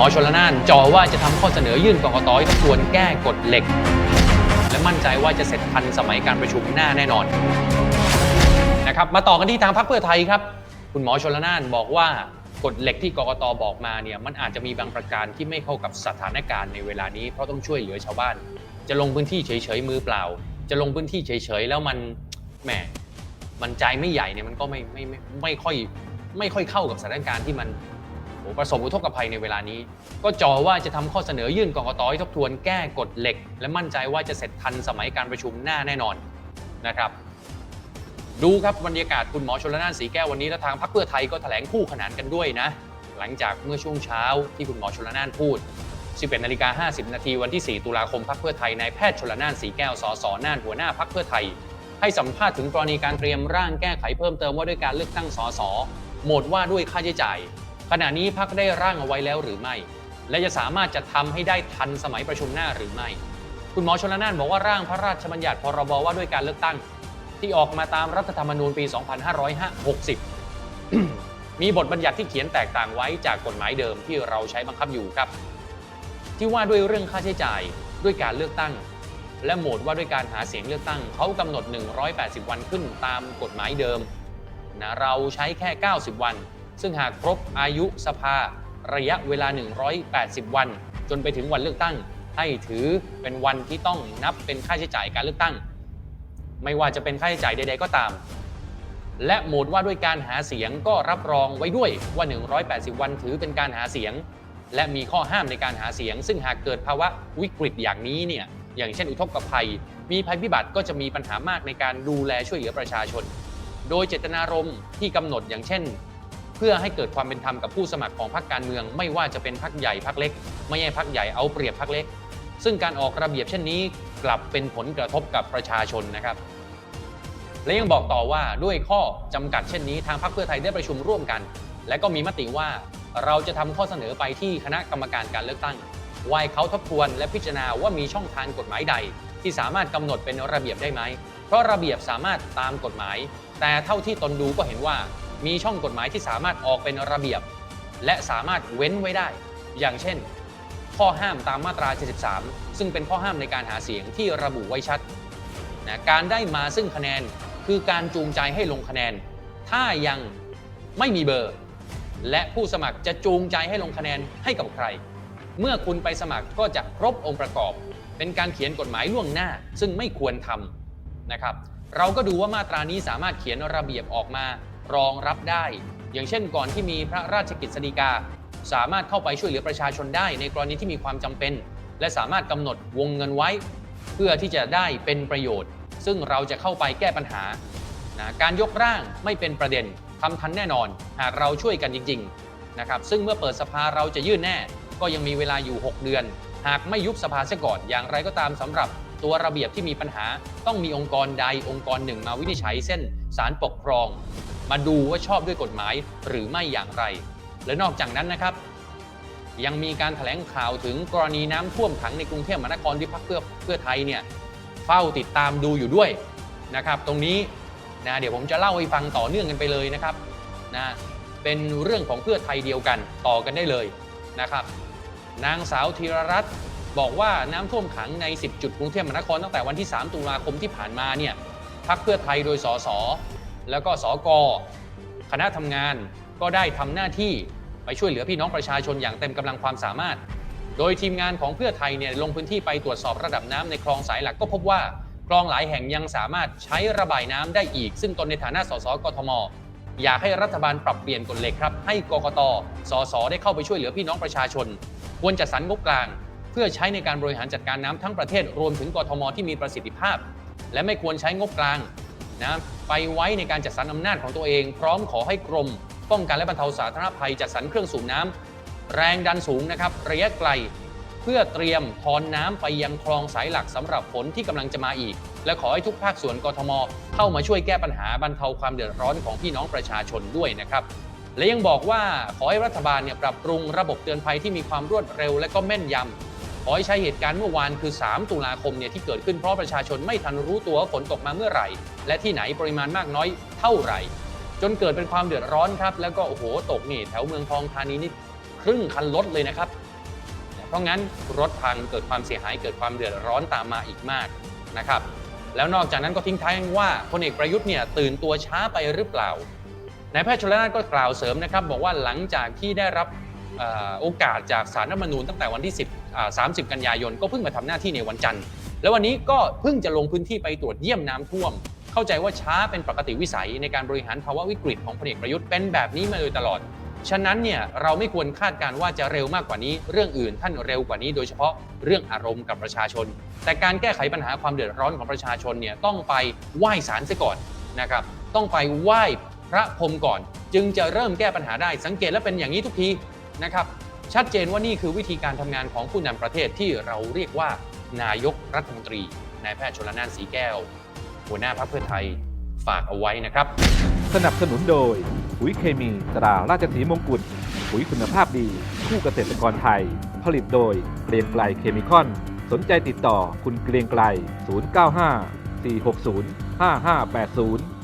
หมอชลนานจอว่าจะทำข้อเสนอยื่นกกตให้ทบทวนแก้กฎเหล็ก และมั่นใจว่าจะเสร็จทันสมัยการประชุมหน้าแน่นอนนะครับมาต่อกันที่ทางพรรคเพื่อไทยครับ คุณหมอชลนานบอกว่ากฎเหล็กที่กกตบอกมาเนี่ยมันอาจจะมีบางประการที่ไม่เข้ากับสถานการณ์ในเวลานี้เพราะต้องช่วยเหลือชาวบ้าน จะลงพื้นที่เฉยๆมือเปล่า จะลงพื้นที่เฉยๆแล้วมันแหมมันใจไม่ใหญ่เนี่ยมันก็ไม่ไม่ไม่ไม่ค่อยไม่ค่อยเข้ากับสถานการณ์ที่มัน ประสบอุทกภัยในเวลานี้ ก็จอว่าจะทำข้อเสนอยื่นกรกตให้ทบทวนแก้กฎเหล็ก และมั่นใจว่าจะเสร็จทันสมัยการประชุมหน้าแน่นอนนะครับดูครับบรรยากาศคุณหมอชลนานสีแก้ววันนี้และทางพรรคเพื่อไทยก็แถลงคู่ขนานกันด้วยนะ หลังจากเมื่อช่วงเช้าที่คุณหมอชลนานพูด 11นาฬิกา50 นาทีวันที่ 4 ตุลาคมพรรคเพื่อไทยนายแพทย์ชลนานสีแก้วสสน่านหัวหน้าพรรคเพื่อไทย ให้สัมภาษณ์ถึงกรณีการเตรียมร่างแก้ไขเพิ่มเติมว่าด้วยการเลือกตั้งสสหมดว่าด้วยค่าใช้จ่าย ขณะนี้พรรคได้ร่างเอาไว้แล้วหรือไม่ และจะสามารถจะทำให้ได้ทันสมัยประชุมหน้าหรือไม่ คุณหมอชนละนานบอกว่าร่างพระราชบัญญัติพรบว่าด้วยการเลือกตั้ง ที่ออกมาตามรัฐธรรมนูญปี 2560 มีบทบัญญัติที่เขียนแตกต่างไว้จากกฎหมายเดิมที่เราใช้บังคับอยู่ครับ ที่ว่าด้วยเรื่องค่าใช้จ่ายด้วยการเลือกตั้ง และโหมดว่าด้วยการหาเสียงเลือกตั้งเขากำหนด 180 วันขึ้นตามกฎหมายเดิมนะเราใช้แค่ 90 วัน ซึ่งหากครบอายุสภาระยะเวลา 180 วัน จนไปถึงวันเลือกตั้ง ให้ถือเป็นวันที่ต้องนับเป็นค่าใช้จ่ายการเลือกตั้ง ไม่ว่าจะเป็นค่าใช้จ่ายใด ๆ ก็ตาม และโหมดว่าด้วยการหาเสียงก็รับรองไว้ด้วยว่า 180 วันถือเป็นการหาเสียง และมีข้อห้ามในการหาเสียง ซึ่งหากเกิดภาวะวิกฤตอย่างนี้เนี่ยอย่างเช่นอุทกภัย มีภัยพิบัติก็จะมีปัญหามากในการดูแลช่วยเหลือประชาชน โดยเจตนารมณ์ที่กำหนดอย่างเช่น เพื่อให้เกิดความเป็นธรรมกับผู้สมัครของพรรคการเมือง ไม่ว่าจะเป็นพรรคใหญ่พรรคเล็ก ไม่ใช่พรรคใหญ่เอาเปรียบพรรคเล็ก ซึ่งการออกระเบียบเช่นนี้กลับเป็นผลกระทบกับประชาชนนะครับ และยังบอกต่อว่าด้วยข้อจำกัดเช่นนี้ทางพรรคเพื่อไทยได้ประชุมร่วมกัน และก็มีมติว่าเราจะทำข้อเสนอไปที่คณะกรรมการการเลือกตั้งวายเขาทบทวนและพิจารณาว่ามีช่องทางกฎหมายใด ที่สามารถกำหนดเป็นระเบียบได้ไหม เพราะระเบียบสามารถตามกฎหมาย แต่เท่าที่ตนดูก็เห็นว่า มีช่องกฎหมายที่สามารถออกเป็นระเบียบ และสามารถเว้นไว้ได้ อย่างเช่น ข้อห้ามตามมาตรา 73 ซึ่งเป็นข้อห้ามในการหาเสียงที่ระบุไว้ชัดนะการได้มาซึ่งคะแนนคือการจูงใจให้ลงคะแนน ถ้ายังไม่มีเบอร์ และผู้สมัครจะจูงใจให้ลงคะแนนให้กับใคร เมื่อคุณไปสมัครก็จะครบองค์ประกอบ เป็นการเขียนกฎหมายล่วงหน้า ซึ่งไม่ควรทำนะครับ เราก็ดูว่ามาตรานี้สามารถเขียนระเบียบออกมา รองรับได้ อย่างเช่นก่อนที่มีพระราชกฤษฎีกา สามารถเข้าไปช่วยเหลือประชาชนได้ ในกรณีที่มีความจำเป็น และสามารถกำหนดวงเงินไว้ เพื่อที่จะได้เป็นประโยชน์ ซึ่งเราจะเข้าไปแก้ปัญหานะการยกร่างไม่เป็นประเด็นทำทันแน่นอน หากเราช่วยกันจริงๆนะครับซึ่งเมื่อเปิดสภาเราจะยื่นแน่ ก็ยังมีเวลาอยู่ 6 เดือน หากไม่ยุบสภาเสียก่อนอย่างไรก็ตามสำหรับตัวระเบียบที่มีปัญหาต้องมีองค์กรใดองค์กรหนึ่งมาวินิจฉัยเส้นสารปกครอง มาดูว่าชอบด้วยกฎหมายหรือไม่อย่างไร และนอกจากนั้นนะครับ ยังมีการแถลงข่าวถึงกรณีน้ำท่วมขังในกรุงเทพมหานครที่พรรคเพื่อเพื่อไทยเนี่ยเฝ้าติดตามดูอยู่ด้วยนะครับ ตรงนี้นะเดี๋ยวผมจะเล่าให้ฟังต่อเนื่องกันไปเลยนะครับนะเป็นเรื่องของเพื่อไทยเดียวกันต่อกันได้เลยนะครับ นางสาวธีรรัตน์บอกว่าน้ำท่วมขังใน 10 จุดกรุงเทพมหานครตั้งแต่วันที่ 3 ตุลาคมที่ผ่านมาเนี่ยพรรคเพื่อไทยโดยสส แล้วก็สกคณะทำงานก็ได้ทำหน้าที่ไปช่วยเหลือพี่น้องประชาชนอย่างเต็มกำลังความสามารถ โดยทีมงานของเพื่อไทยเนี่ยลงพื้นที่ไปตรวจสอบระดับน้ำในคลองสายหลักก็พบว่าคลองหลายแห่งยังสามารถใช้ระบายน้ำได้อีก ซึ่งตนในฐานะสสกทม อยากให้รัฐบาลปรับเปลี่ยนกฎเหล็กครับ ให้กกตสสได้เข้าไปช่วยเหลือพี่น้องประชาชน ควรจัดสรรงบกลาง เพื่อใช้ในการบริหารจัดการน้ำทั้งประเทศรวมถึงกทมที่มีประสิทธิภาพ และไม่ควรใช้งบกลาง นะไปไว้ในการจัดสรรอำนาจของตัวเอง พร้อมขอให้กรม ป้องกันและบรรเทาสาธารณภัยจัดสรรเครื่องสูบน้ำแรงดันสูงนะครับระยะไกล เพื่อเตรียมทอนน้ำไปยังคลองสายหลักสำหรับฝนที่กำลังจะมาอีก และขอให้ทุกภาคส่วนกทม เข้ามาช่วยแก้ปัญหาบรรเทาความเดือดร้อนของพี่น้องประชาชนด้วยนะครับและยังบอกว่าขอให้รัฐบาลเนี่ยปรับปรุงระบบเตือนภัยที่มีความรวดเร็วและก็แม่นยำ อให้ใช้เหตุการณ์เมื่อวานคือ 3 ตุลาคมเนี่ยที่เกิดขึ้นเพราะประชาชนไม่ทันรู้ตัวว่าฝนตกมาเมื่อไหร่ และที่ไหนปริมาณมากน้อยเท่าไหร่ จนเกิดเป็นความเดือดร้อนครับ แล้วก็โอ้โหตกนี่แถวเมืองทองธานีนี่ครึ่งคันรถเลยนะครับ เพราะงั้นรถพังเกิดความเสียหายเกิดความเดือดร้อนตามมาอีกมากนะครับ แล้วนอกจากนั้นก็ทิ้งท้ายว่าพลเอกประยุทธ์เนี่ยตื่นตัวช้าไปหรือเปล่านายแพทย์ชลนานก็กล่าวเสริมนะครับ บอกว่าหลังจากที่ได้รับ โอกาสจากสารรัฐมนูญตั้งแต่วันที่ 10อ่า30 กันยายน ก็เพิ่งมาทำหน้าที่ในวันจันทร์ แล้ววันนี้ก็เพิ่งจะลงพื้นที่ไปตรวจเยี่ยมน้ำท่วม เข้าใจว่าช้าเป็นปกติวิสัยในการบริหารภาวะวิกฤตของพลเอกประยุทธ์เป็นแบบนี้มาโดยตลอด ฉะนั้นเนี่ยเราไม่ควรคาดการณ์ว่าจะเร็วมากกว่านี้ เรื่องอื่นท่านเร็วกว่านี้ โดยเฉพาะเรื่องอารมณ์กับประชาชน แต่การแก้ไขปัญหาความเดือดร้อนของประชาชนเนี่ยต้องไปไหว้ศาลเสียก่อนนะครับ ต้องไปไหว้พระพรมก่อน จึงจะเริ่มแก้ปัญหาได้สังเกตและเป็นอย่างนี้ทุกที นะครับ ชัดเจนว่านี่คือวิธีการทำงานของผู้นำประเทศที่เราเรียกว่านายกรัฐมนตรีนายแพทย์ชลนานสีแก้ว หัวหน้าพรรคเพื่อไทยฝากเอาไว้นะครับ สนับสนุนโดยปุ๋ยเคมีตราราชสีมงกุฎปุ๋ยคุณภาพดี คู่เกษตรกรไทย ผลิตโดยเกรียงไกลเคมีคอน สนใจติดต่อคุณเกรียงไกล 095 460 5580